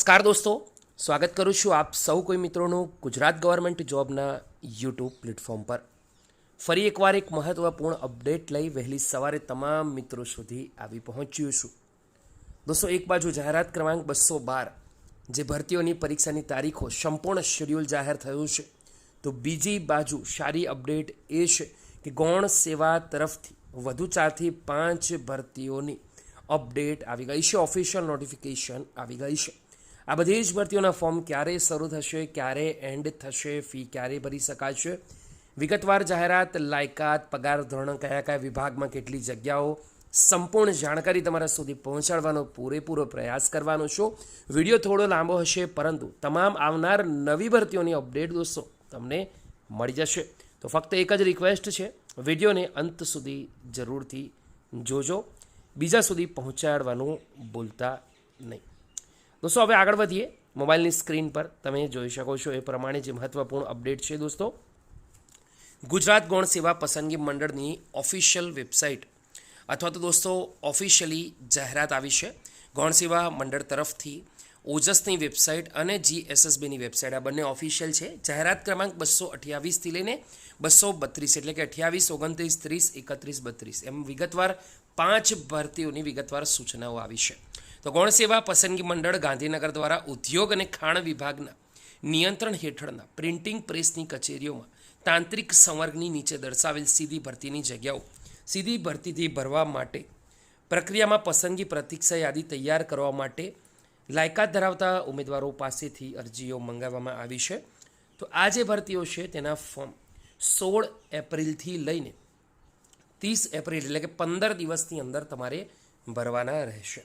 નમસ્કાર દોસ્તો, સ્વાગત કરું છું આપ સૌ કોઈ મિત્રોનું ગુજરાત ગવર્મેન્ટ જોબના યુટ્યુબ પ્લેટફોર્મ પર. ફરી એકવાર એક મહત્ત્વપૂર્ણ અપડેટ લઈ વહેલી સવારે તમામ મિત્રો સુધી આવી પહોંચ્યું છું. દોસ્તો, એક બાજુ જાહેરાત ક્રમાંક બસો બાર, જે ભરતીઓની પરીક્ષાની તારીખો સંપૂર્ણ શેડ્યુલ જાહેર થયું છે. તો બીજી બાજુ સારી અપડેટ એ છે કે ગૌણ સેવા તરફથી વધુ ચારથી પાંચ ભરતીઓની અપડેટ આવી ગઈ છે. ઓફિશિયલ નોટિફિકેશન આવી ગઈ છે. આ બધી જ ભરતીઓના ફોર્મ ક્યારે શરૂ થશે, ક્યારે એન્ડ થશે ફી ક્યારે ભરી શકાશે? વિગતવાર જાહેરાત, લાયકાત, પગાર ધોરણ કયા કયા વિભાગમાં કેટલી જગ્યાઓ? સંપૂર્ણ જાણકારી તમારા સુધી પહોંચાડવાનો પૂરેપૂરો પ્રયાસ કરવાનો છું. વીડિયો થોડો લાંબો હશે, પરંતુ તમામ આવનાર નવી ભરતીઓની અપડેટ દોસ્તો તમને મળી જશે. તો ફક્ત એક જ રિક્વેસ્ટ છે, વિડીયોને અંત સુધી જરૂરથી જોજો. બીજા સુધી પહોંચાડવાનું ભૂલતા નહીં. દોસ્તો હવે આગળ વધીએ. મોબાઈલની સ્ક્રીન પર તમે જોઈ શકો છો એ પ્રમાણે જે મહત્વપૂર્ણ અપડેટ છે દોસ્તો. ગુજરાત ગૌણ સેવા પસંદગી મંડળની ઓફિશિયલ વેબસાઇટ અથવા તો દોસ્તો ઓફિશિયલી જાહેરાત આવી છે. ગૌણ સેવા મંડળ તરફથી ઓજસની વેબસાઇટ અને જીએસએસબીની વેબસાઇટ આ બંને ઓફિશિયલ છે. જાહેરાત ક્રમાંક બસો અઠ્યાવીસથી લઈને બસો બત્રીસ એટલે કે અઠ્યાવીસ, ઓગણત્રીસ, ત્રીસ, એકત્રીસ, બત્રીસ એમ વિગતવાર પાંચ ભરતીઓની વિગતવાર સૂચનાઓ આવી છે. તો ગૌણ સેવા પસંદગી મંડળ ગાંધીનગર દ્વારા ઉદ્યોગ અને ખાણ વિભાગના નિયંત્રણ હેઠળના પ્રિન્ટિંગ પ્રેસની કચેરીઓમાં તાંત્રિક સંવર્ગની નીચે દર્શાવેલ સીધી ભરતીની જગ્યાઓ, સીધી ભરતીથી ભરવા માટે પ્રક્રિયામાં પસંદગી પ્રતીક્ષા યાદી તૈયાર કરવા માટે લાયકાત ધરાવતા ઉમેદવારો પાસેથી અરજીઓ મંગાવવામાં આવી છે. તો આ જે ભરતીઓ છે તેના ફોર્મ સોળ એપ્રિલથી લઈને ત્રીસ એપ્રિલ એટલે કે પંદર દિવસની અંદર તમારે ભરવાના રહેશે.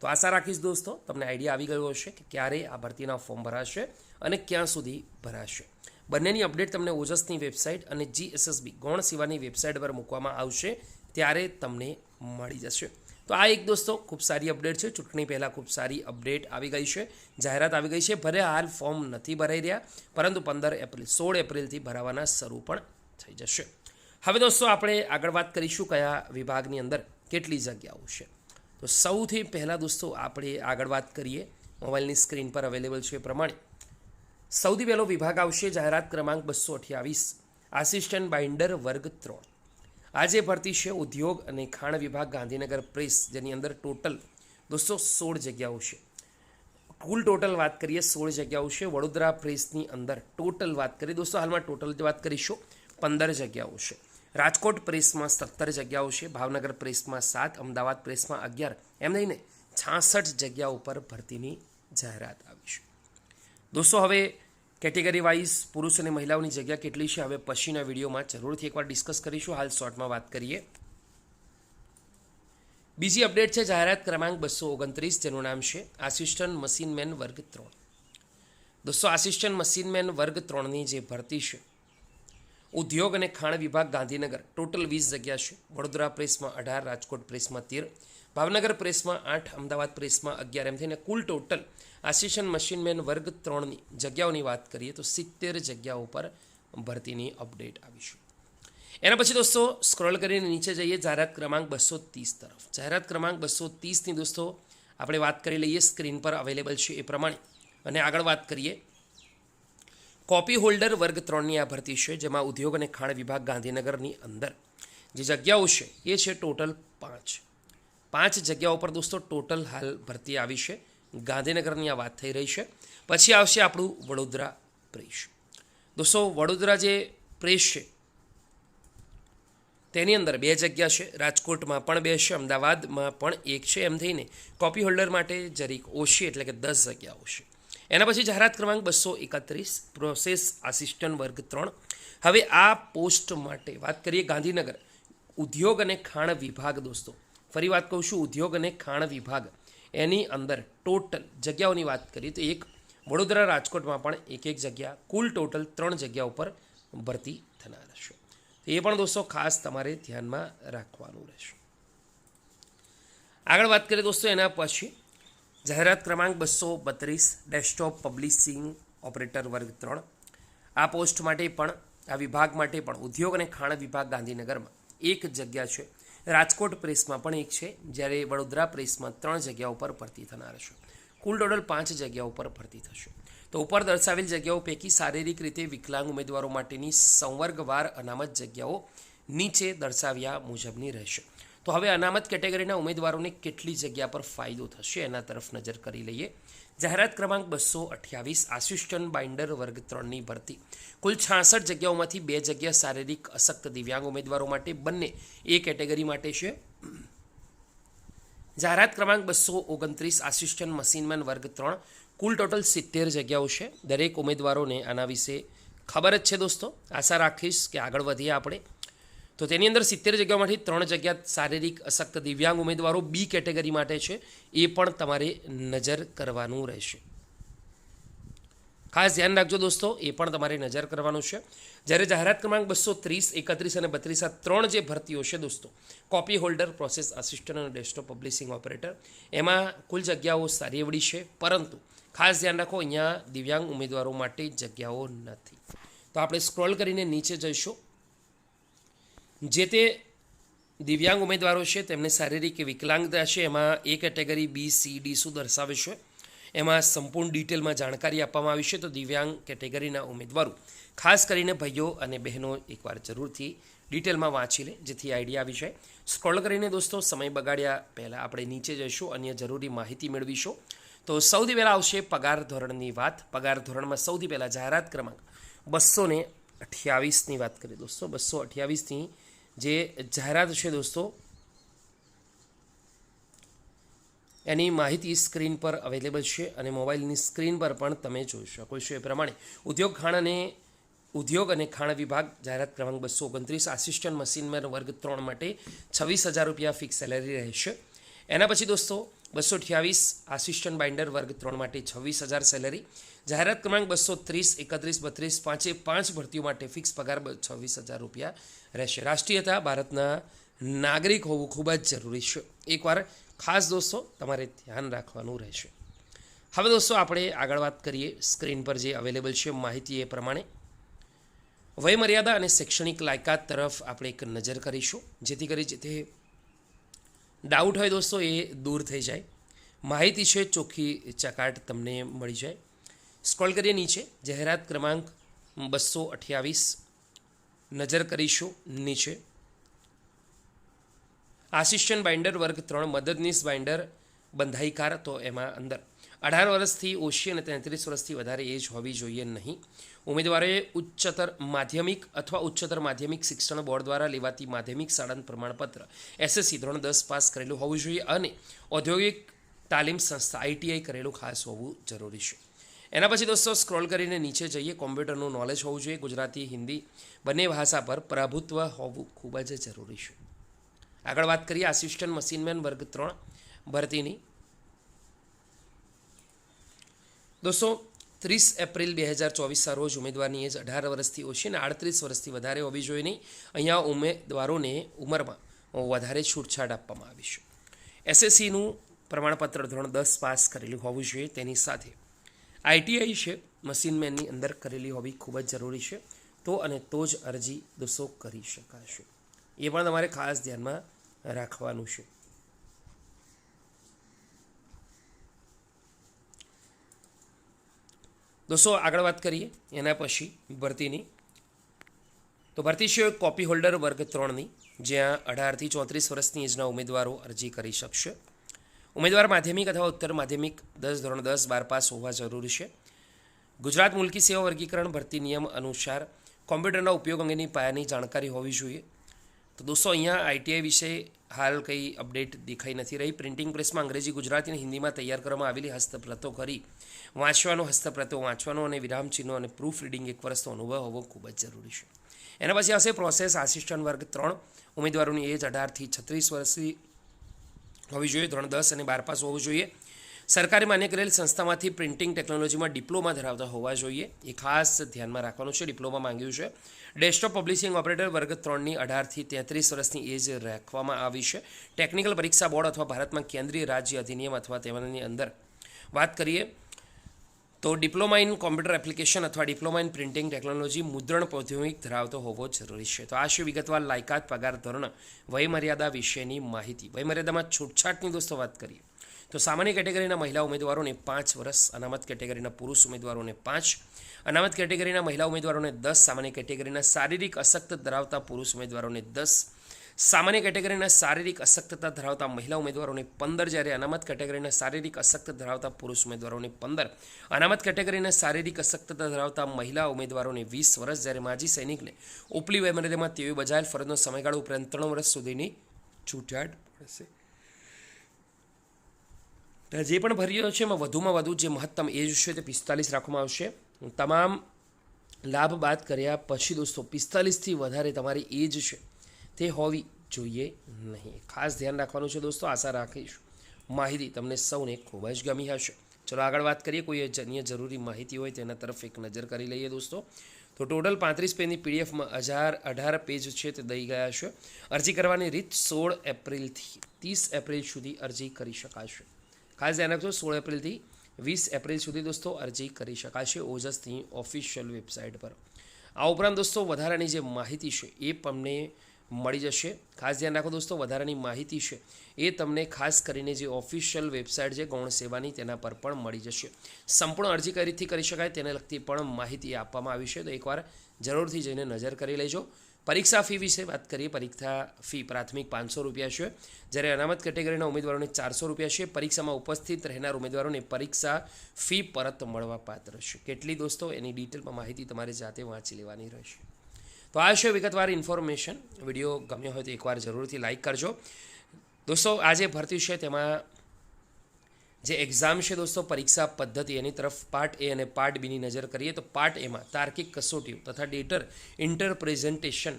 તો આશા રાખીશ દોસ્તો, તમને આઈડિયા આવી ગયો હશે કે ક્યારે આ ભરતીના ફોર્મ ભરાશે અને ક્યાં સુધી ભરાશે. બંનેની અપડેટ તમને ઓજસની વેબસાઇટ અને જીએસએસબી, ગૌણ સેવાની વેબસાઇટ પર મૂકવામાં આવશે, ત્યારે તમને મળી જશે. તો આ એક દોસ્તો, ખૂબ સારી અપડેટ છે. ચૂંટણી પહેલાં ખૂબ સારી અપડેટ આવી ગઈ છે. જાહેરાત આવી ગઈ છે. ભલે હાલ ફોર્મ નથી ભરાઈ રહ્યા, પરંતુ પંદર એપ્રિલ, સોળ એપ્રિલથી ભરાવાના શરૂ પણ થઈ જશે. હવે દોસ્તો, આપણે આગળ વાત કરીશું કયા વિભાગની અંદર કેટલી જગ્યાઓ છે. તો સૌથી પહેલાં દોસ્તો આપણે આગળ વાત કરીએ. મોબાઈલની સ્ક્રીન પર અવેલેબલ છે એ પ્રમાણે. સૌથી પહેલો વિભાગ આવશે જાહેરાત ક્રમાંક બસો અઠ્યાવીસ. આસિસ્ટન્ટ બાઇન્ડર વર્ગ ત્રણ. આજે ભરતી છે ઉદ્યોગ અને ખાણ વિભાગ ગાંધીનગર પ્રેસ, જેની અંદર ટોટલ દોસ્તો સોળ જગ્યાઓ છે. કુલ ટોટલ વાત કરીએ સોળ જગ્યાઓ છે વડોદરા પ્રેસની અંદર. ટોટલ વાત કરીએ. દોસ્તો હાલમાં ટોટલ વાત કરીશું. પંદર જગ્યાઓ છે. રાજકોટ પ્રેસમાં સત્તર જગ્યાઓ છે, ભાવનગર પ્રેસમાં સાત, અમદાવાદ પ્રેસમાં અગિયાર. એમ લઈને છાસઠ જગ્યા ઉપર ભરતીની જાહેરાત આવી દોસ્તો, હવે કેટેગરી વાઇઝ પુરુષ અને મહિલાઓની જગ્યા કેટલી છે, હવે પછીના વિડીયોમાં જરૂરથી એકવાર ડિસ્કસ કરીશું. હાલ શોર્ટમાં વાત કરીએ. બીજી અપડેટ છે, જાહેરાત ક્રમાંક બસો ઓગણત્રીસ, જેનું નામ છે આસિસ્ટન્ટ મશીનમેન વર્ગ ત્રણ. દોસ્તો આસિસ્ટન્ટ મશીનમેન વર્ગ ત્રણની જે ભરતી છે ઉદ્યોગ અને ખાણ વિભાગ ગાંધીનગર, ટોટલ વીસ જગ્યા છે. વડોદરા પ્રેસમાં અઢાર, રાજકોટ પ્રેસમાં તેર, ભાવનગર પ્રેસમાં આઠ, અમદાવાદ પ્રેસમાં અગિયાર એમ થઈને કુલ ટોટલ આસિસ્ટન્ટ મશીનમેન વર્ગ ત્રણની જગ્યાઓની વાત કરીએ તો સિત્તેર જગ્યાઓ પર ભરતીની અપડેટ આવી છે. એના પછી દોસ્તો, સ્ક્રોલ કરીને નીચે જઈએ જાહેરાત ક્રમાંક બસો ત્રીસ તરફ. જાહેરાત ક્રમાંક બસો ત્રીસની દોસ્તો, આપણે વાત કરી લઈએ સ્ક્રીન પર અવેલેબલ છે એ પ્રમાણે. અને આગળ વાત કરીએ કોપી હોલ્ડર વર્ગ ત્રણની આ ભરતી છે, જેમાં ઉદ્યોગ અને ખાણ વિભાગ ગાંધીનગરની અંદર. જે જગ્યાઓ છે, એ છે ટોટલ પાંચ. પાંચ જગ્યાઓ પર દોસ્તો, ટોટલ હાલ ભરતી આવી છે. ગાંધીનગરની આ વાત થઈ રહી છે. પછી આવશે આપણું વડોદરા પ્રેસ. દોસ્તો, વડોદરા જે પ્રેસ છે, તેની અંદર બે જગ્યા છે. રાજકોટમાં પણ બે છે, અમદાવાદમાં પણ એક છે. એમ થઈને કોપી હોલ્ડર માટે જરીક ઓછી, એટલે કે દસ જગ્યાઓ છે. એના પછી જાહેરાત ક્રમાંક બસો એકત્રીસ પ્રોસેસ આસિસ્ટન્ટ વર્ગ ત્રણ. હવે આ પોસ્ટ માટે વાત કરીએ ગાંધીનગર. ઉદ્યોગ અને ખાણ વિભાગ દોસ્તો. ફરી વાત કહું છું, ઉદ્યોગ અને ખાણ વિભાગ. એની અંદર ટોટલ જગ્યાઓની વાત કરીએ તો એક વડોદરા રાજકોટમાં પણ એક એક જગ્યા, કુલ ટોટલ ત્રણ જગ્યા ઉપર ભરતી થનાર છે. એ પણ દોસ્તો ખાસ તમારે ધ્યાનમાં રાખવાનું રહેશે. આગળ વાત કરીએ દોસ્તો એના પછી જાહેરાત ક્રમાંક બસો બત્રીસ ડેસ્કટોપ પબ્લિશિંગ ઓપરેટર વર્ગ ત્રણ. આ પોસ્ટ માટે પણ, આ વિભાગ માટે પણ, ઉદ્યોગ અને ખાણ વિભાગ ગાંધીનગરમાં એક જગ્યા છે. રાજકોટ પ્રેસમાં પણ એક છે, જ્યારે વડોદરા પ્રેસમાં ત્રણ જગ્યા ઉપર ભરતી થનાર છે. કુલ ટોટલ પાંચ જગ્યા ઉપર ભરતી થશે. તો ઉપર દર્શાવેલ જગ્યાઓ પૈકી શારીરિક રીતે વિકલાંગ ઉમેદવારો માટેની સંવર્ગવાર અનામત જગ્યાઓ નીચે દર્શાવ્યા મુજબની રહેશે. તો હવે અનામત કેટેગરીના ઉમેદવારોને કેટલી જગ્યા પર ફાયદો થશે એના તરફ નજર કરી લઈએ. જાહેરાત ક્રમાંક બસો અઠ્યાવીસ આસિસ્ટન્ટ બાઇન્ડર વર્ગ ત્રણની ભરતી. કુલ છાસઠ જગ્યાઓમાંથી બે જગ્યા શારીરિક અશક્ત દિવ્યાંગ ઉમેદવારો માટે, બંને એ કેટેગરી માટે છે. જાહેરાત ક્રમાંક બસો ઓગણત્રીસ આસિસ્ટન્ટ મશીનમેન વર્ગ ત્રણ. કુલ ટોટલ સિત્તેર જગ્યાઓ છે. દરેક ઉમેદવારોને આના વિશે ખબર જ છે દોસ્તો. આશા રાખીશ કે આગળ વધીએ આપણે. તો તેની અંદર સિત્તેર જગ્યામાંથી ત્રણ જગ્યા શારીરિક અશક્ત દિવ્યાંગ ઉમેદવારો બી કેટેગરી માટે છે. એ પણ તમારે નજર કરવાનું રહેશે. ખાસ ધ્યાન રાખજો દોસ્તો, એ પણ તમારે નજર કરવાનું છે. જ્યારે જાહેરાત ક્રમાંક બસો ત્રીસ, એકત્રીસ અને બત્રીસ આ ત્રણ જે ભરતીઓ છે દોસ્તો કોપી હોલ્ડર પ્રોસેસ આસિસ્ટન્ટ અને ડેસ્કટોપ પબ્લિશિંગ ઓપરેટર એમાં કુલ જગ્યાઓ સારી એવડી છે. પરંતુ ખાસ ધ્યાન રાખો, અહીંયા દિવ્યાંગ ઉમેદવારો માટે જગ્યાઓ નથી. તો આપણે સ્ક્રોલ કરીને નીચે જઈશું. જે તે દિવ્યાંગ ઉમેદવારો છે, તેમને શારીરિક વિકલાંગતા છે, એમાં A category B, C, D શું દર્શાવે છે, એમાં સંપૂર્ણ ડિટેલમાં જાણકારી આપવામાં આવી છે, તો દિવ્યાંગ કેટેગરીના ઉમેદવારો. ખાસ કરીને ભાઈઓ અને બહેનો એકવાર જરૂરથી ડિટેલમાં વાંચી લે, જેથી આઈડિયા આવી જાય. સ્ક્રોલ કરીને દોસ્તો, સમય બગાડ્યા પહેલાં આપણે નીચે જઈશું, અન્ય જરૂરી માહિતી મેળવીશું. તો સૌથી પહેલાં આવશે પગાર ધોરણની વાત. પગાર ધોરણમાં સૌથી પહેલાં જાહેરાત ક્રમાંક બસો ને અઠ્યાવીસની વાત કરીએ દોસ્તો. બસો અઠ્યાવીસની જે જાહેરાત છે દોસ્તો, એની માહિતી સ્ક્રીન પર અવેલેબલ છે અને મોબાઈલની સ્ક્રીન પર પણ તમે જોઈ શકો છો. એ પ્રમાણે ઉદ્યોગ ખાણ અને ઉદ્યોગ અને ખાણ વિભાગ જાહેરાત ક્રમાંક બસો ઓગણત્રીસ, આસિસ્ટન્ટ મશીનમેન વર્ગ ત્રણ માટે છવ્વીસ હજાર રૂપિયા ફિક્સ સેલેરી રહેશે. એના પછી દોસ્તો બસો અઠ્યાવીસ આસિસ્ટન્ટ બાઇન્ડર વર્ગ ત્રણ માટે છવ્વીસ હજાર સેલેરી જાહેરાત ક્રમાંક બસો ત્રીસ, એકત્રીસ, બત્રીસ, પાંચે પાંચ ભરતીઓ માટે ફિક્સ પગાર છવ્વીસ હજાર રૂપિયા રહેશે. રાષ્ટ્રીયતા ભારતના નાગરિક હોવું ખૂબ જ જરૂરી છે. એકવાર ખાસ દોસ્તો, તમારે ધ્યાન રાખવાનું રહેશે. હવે દોસ્તો, આપણે આગળ વાત કરીએ સ્ક્રીન પર જે અવેલેબલ છે માહિતી એ પ્રમાણે. વયમર્યાદા અને શૈક્ષણિક લાયકાત તરફ આપણે એક નજર કરીશું. જેથી કરી જે તે ડાઉટ હોય દોસ્તો, એ દૂર થઈ જાય. માહિતી છે, ચોખ્ખી ચકાટ તમને મળી જાય. સ્ક્રોલ કરીએ નીચે. જાહેરાત ક્રમાંક બસો અઠ્યાવીસ. નજર કરીશું નીચે. આસિસ્ટન્ટ બાઇન્ડર વર્ગ ત્રણ, મદદનીશ બાઇન્ડર બંધાઈકાર, તો એમાં અંદર. અઢાર વર્ષથી ઓછી અને તેત્રીસ વર્ષથી વધારે એજ હોવી જોઈએ નહીં. ઉમેદવારોએ ઉચ્ચતર માધ્યમિક અથવા ઉચ્ચતર માધ્યમિક શિક્ષણ બોર્ડ દ્વારા લેવાતી માધ્યમિક શાળાનું પ્રમાણપત્ર એસએસસી ધોરણ દસ પાસ કરેલું હોવું જોઈએ અને ઔદ્યોગિક તાલીમ સંસ્થા આઈટીઆઈ કરેલું ખાસ હોવું જરૂરી છે. એના પછી દોસ્તો, સ્ક્રોલ કરીને નીચે જઈએ. કોમ્પ્યુટરનું નોલેજ હોવું જોઈએ. ગુજરાતી, હિન્દી બંને ભાષા પર પ્રભુત્વ હોવું ખૂબ જ જરૂરી છે. આગળ વાત કરીએ. આસિસ્ટન્ટ મશીનમેન વર્ગ ત્રણ, ભરતીની. દોસ્તો ત્રીસ એપ્રિલ બે હજાર ચોવીસના રોજ ઉમેદવારની એજ અઢાર વર્ષથી ઓછી અને આડત્રીસ વર્ષથી વધારે હોવી જોઈએ નહીં અહીંયા ઉમેદવારોને ઉંમરમાં વધારે છૂટછાટ આપવામાં આવી છે. એસએસસીનું પ્રમાણપત્ર ધોરણ દસ પાસ કરેલું હોવું જોઈએ તેની સાથે. આઈટીઆઈ છે મશીનમેનની અંદર કરેલી હોવી ખૂબ જ જરૂરી છે. તો અને તો જ અરજી દોસો કરી શકાશે. એ પણ તમારે ખાસ ધ્યાનમાં રાખવાનું છે. દોસ્તો, આગળ વાત કરીએ, એના પછી ભરતીની. તો ભરતી છે કોપી હોલ્ડર વર્ગ ત્રણની, જ્યાં અઢારથી ચોત્રીસ વર્ષની એજના ઉમેદવારો અરજી કરી શકશે. ઉમેદવાર માધ્યમિક અથવા ઉત્તર માધ્યમિક દસ ધોરણ દસ બાર પાસ હોવા જરૂરી છે. ગુજરાત મુલકી સેવા વર્ગીકરણ ભરતી નિયમ અનુસાર કોમ્પ્યુટરના ઉપયોગ અંગેની પાયાની જાણકારી હોવી જોઈએ. તો દોસ્તો, અહીંયા આઈટીઆઈ વિશે હાલ કંઈ અપડેટ દેખાઈ નથી રહી. પ્રિન્ટિંગ પ્રેસમાં અંગ્રેજી, ગુજરાતી અને હિન્દીમાં તૈયાર કરવામાં આવેલી હસ્તપ્રતો કરી વાંચવાનો હસ્તપ્રતો, વાંચવાનો અને વિરામચિહ્નો અને પ્રૂફ રીડિંગ એક વર્ષનો અનુભવ હોવો ખૂબ જ જરૂરી છે. એના પછી આવશે પ્રોસેસ આસિસ્ટન્ટ વર્ગ ત્રણ. ઉમેદવારોની એજ અઢારથી છત્રીસ વર્ષથી હોવી જોઈએ ધોરણ દસ અને બાર પાસ હોવું જોઈએ. સરકારે માન્ય કરેલ સંસ્થામાંથી પ્રિન્ટિંગ ટેકનોલોજીમાં ડિપ્લોમા ધરાવતા હોવા જોઈએ. એ ખાસ ધ્યાનમાં રાખવાનું છે, ડિપ્લોમા માંગ્યું છે. ડેસ્કટોપ પબ્લિશિંગ ઓપરેટર વર્ગ ત્રણની અઢારથી તેત્રીસ વર્ષની એજ રાખવામાં આવી છે. ટેકનિકલ પરીક્ષા બોર્ડ અથવા ભારતમાં કેન્દ્રીય રાજ્ય અધિનિયમ અથવા તેમાંની અંદર વાત કરીએ તો ડિપ્લોમા ઇન કોમ્પ્યુટર એપ્લિકેશન અથવા ડિપ્લોમા ઇન પ્રિન્ટિંગ ટેકનોલોજી મુદ્રણ પ્રૌદ્યોગિક ધરાવતો હોવો જરૂરી છે. તો આ છે વિગતવાર લાયકાત, પગાર, ધોરણ, વયમર્યાદા વિશેની માહિતી. વયમર્યાદામાં છૂટછાટની દોસ્તો વાત કરીએ. તો સામાન્ય કેટેગરીના મહિલા ઉમેદવારોને પાંચ વર્ષ, અનામત કેટેગરીના પુરુષ ઉમેદવારોને પાંચ, અનામત કેટેગરીના મહિલા ઉમેદવારોને દસ, સામાન્ય કેટેગરીના શારીરિક અશક્ત ધરાવતા પુરુષ ઉમેદવારોને દસ, સામાન્ય કેટેગરીના શારીરિક અશક્તતા ધરાવતા મહિલા ઉમેદવારોને પંદર, જ્યારે અનામત કેટેગરીના શારીરિક અશક્ત ધરાવતા પુરુષ ઉમેદવારોને પંદર, અનામત કેટેગરીના શારીરિક અશક્તતા ધરાવતા મહિલા ઉમેદવારોને વીસ વર્ષ, જ્યારે માજી સૈનિકને ઉપલી વયમર્યાદામાં તેવી બજાયેલ ફરજનો સમયગાળો ઉપરાંત ત્રણ વર્ષ સુધીની છૂટાડ પડશે જે પણ ભર્યો છે, એમાં વધુમાં વધુ જે મહત્તમ એજ છે, તે પિસ્તાલીસ રાખવામાં આવશે. તમામ લાભ બાદ કર્યા પછી દોસ્તો, પિસ્તાલીસથી વધારે તમારી એજ છે, તે હોવી જોઈએ નહીં. ખાસ ધ્યાન રાખવાનું છે દોસ્તો, આશા રાખીશ. માહિતી તમને સૌને ખૂબ જ ગમી હશે. ચલો આગળ વાત કરીએ, કોઈ અન્ય જરૂરી માહિતી હોય તેના તરફ એક નજર કરી લઈએ દોસ્તો. તો ટોટલ પાંત્રીસ પેજની પીડીએફમાં હજાર અઢાર પેજ છે, તે દઈ ગયા છે. અરજી કરવાની રીત સોળ એપ્રિલથી, ત્રીસ એપ્રિલ સુધી અરજી કરી શકાશે. ખાસ ધ્યાન રાખજો, સોળ એપ્રિલથી વીસ એપ્રિલ સુધી દોસ્તો અરજી કરી શકાશે ઓજસની ઓફિશિયલ વેબસાઇટ પર. આ ઉપરાંત દોસ્તો વધારાની જે માહિતી છે એ તમને મળી જશે. ખાસ ધ્યાન રાખો દોસ્તો, વધારાની માહિતી છે એ તમને ખાસ કરીને જે ઓફિશિયલ વેબસાઇટ છે ગૌણ સેવાની તેના પર પણ મળી જશે. સંપૂર્ણ અરજી કઈ રીતથી કરી શકાય તેને લગતી પણ માહિતી આપવામાં આવી છે. તો એકવાર જરૂરથી જઈને નજર કરી લેજો. પરીક્ષા ફી વિશે વાત કરીએ. પરીક્ષા ફી પ્રાથમિક પાંચસો રૂપિયા છે. જ્યારે અનામત કેટેગરીના ઉમેદવારોને ચારસો રૂપિયા છે. પરીક્ષામાં ઉપસ્થિત રહેનાર ઉમેદવારોને પરીક્ષા ફી પરત મળવા પાત્ર છે. કેટલી દોસ્તો, એની ડિટેલમાં માહિતી તમારે જાતે વાંચી લેવાની રહેશે. તો આ છે વિગતવાર ઇન્ફોર્મેશન. વીડિયો ગમ્યો હોય તો એકવાર જરૂરથી લાઇક કરજો. દોસ્તો, આજે ભરતી છે તેમાં જે એક્ઝામ છે દોસ્તો, પરીક્ષા પદ્ધતિ એની તરફ પાર્ટ એ અને પાર્ટ બીની નજર કરીએ તો પાર્ટ એમાં તાર્કિક કસોટીઓ તથા ડેટર ઇન્ટરપ્રેઝન્ટેશન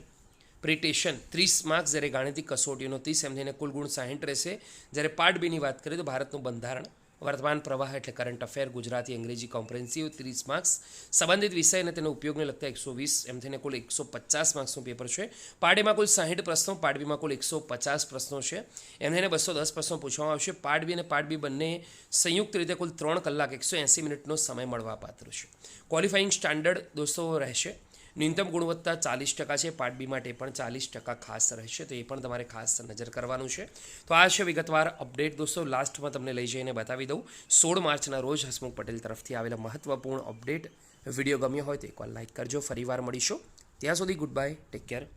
પ્રિટેશન ત્રીસ માર્ક્સ જ્યારે ગાણિતિક કસોટીઓનો ત્રીસ એમ થઈને કુલ ગુણ સાહીઠ રહેશે. જ્યારે પાર્ટ બીની વાત કરીએ તો ભારતનું બંધારણ વર્તમાન પ્રવાહ એટલે કરંટ અફેર ગુજરાતી, અંગ્રેજી કોમ્પ્રેન્સિવ ત્રીસ માર્ક્સ સંબંધિત વિષય અને તેના ઉપયોગને લગતા એકસો વીસ, એમ થઈને કુલ એકસો પચાસ માર્ક્સનું પેપર છે. પાડીમાં કુલ સાહીઠ પ્રશ્નો પાડબીમાં બીમાં કુલ એકસો પચાસ પ્રશ્નો છે. એમ થઈને બસો દસ પ્રશ્નો પૂછવામાં આવશે. પાડબી અને પાડબી બંને સંયુક્ત રીતે કુલ ત્રણ કલાક એકસો એંસી મિનિટનો સમય મળવા પાત્ર છે. ક્વોલિફાઈંગ સ્ટાન્ડર્ડ દોસ્તો રહેશે. ન્યૂનતમ ગુણવત્તા ચાલીસ ટકા છે, પાર્ટ બી માટે પણ ચાલીસ ટકા ખાસ રહેશે, તો એ પણ તમારે ખાસ નજર કરવાનું છે. તો આ છે વિગતવાર અપડેટ. દોસ્તો, લાસ્ટમાં તમને લઈ જઈને બતાવી દઉં. સોળ માર્ચના રોજ હસમુખ પટેલ તરફથી આવેલા મહત્વપૂર્ણ અપડેટ. વીડિયો ગમ્યો હોય તો એકવાર લાઇક કરજો. ફરીવાર મળીશું. ત્યાં સુધી ગુડ બાય, ટેક કેર.